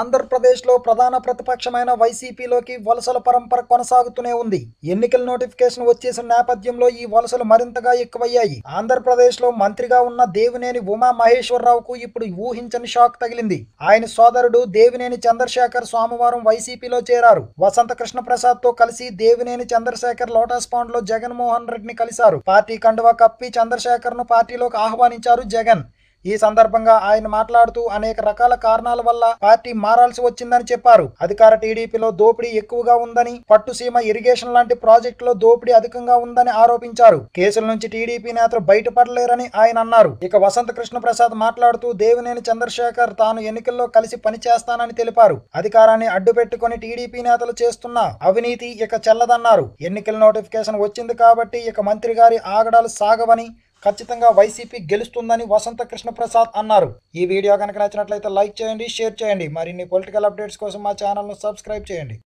ఆంధ్రప్రదేశ్లో ప్రధాన ప్రతిపక్షమైన వైసీపీలోకి వలసల పరంపర కొనసాగుతూనే ఉంది. ఎన్నికల నోటిఫికేషన్ వచ్చేసిన నేపథ్యంలో ఈ వలసలు మరింతగా ఎక్కువయ్యాయి. ఆంధ్రప్రదేశ్లో మంత్రిగా ఉన్న దేవినేని ఉమా మహేశ్వరరావుకు ఇప్పుడు ఊహించని షాక్ తగిలింది. ఆయన సోదరుడు దేవినేని చంద్రశేఖర్ సోమవారం వైసీపీలో చేరారు. వసంత కృష్ణ ప్రసాద్తో కలిసి దేవినేని చంద్రశేఖర్ లోటస్ పాండ్లో జగన్మోహన్ రెడ్డిని కలిశారు. పార్టీ కండువా కప్పి చంద్రశేఖర్ను పార్టీలోకి ఆహ్వానించారు జగన్. ఈ సందర్భంగా ఆయన మాట్లాడుతూ అనేక రకాల కారణాల వల్ల పార్టీ మారాల్సి వచ్చిందని చెప్పారు. అధికార టీడీపీలో దోపిడీ ఎక్కువగా ఉందని పట్టుసీమ ఇరిగేషన్ లాంటి ప్రాజెక్టులో దోపిడీ అధికంగా ఉందని ఆరోపించారు. కేసుల నుంచి టీడీపీ నేతలు బయటపడలేరని ఆయన అన్నారు. ఇక వసంత కృష్ణ ప్రసాద్ మాట్లాడుతూ దేవినేని చంద్రశేఖర్ తాను ఎన్నికల్లో కలిసి పనిచేస్తానని తెలిపారు. అధికారాన్ని అడ్డుపెట్టుకుని టీడీపీ నేతలు చేస్తున్న అవినీతి ఇక చెల్లదన్నారు. ఎన్నికల నోటిఫికేషన్ వచ్చింది కాబట్టి ఇక మంత్రి గారి ఆగడాలు సాగవని ఖచ్చితంగా వైసీపీ గెలుస్తుందని వసంత కృష్ణప్రసాద్ అన్నారు. ఈ వీడియో కనుక నచ్చినట్లయితే లైక్ చేయండి షేర్ చేయండి. మరిన్ని పొలిటికల్ అప్డేట్స్ కోసం మా ఛానల్ను సబ్స్క్రైబ్ చేయండి.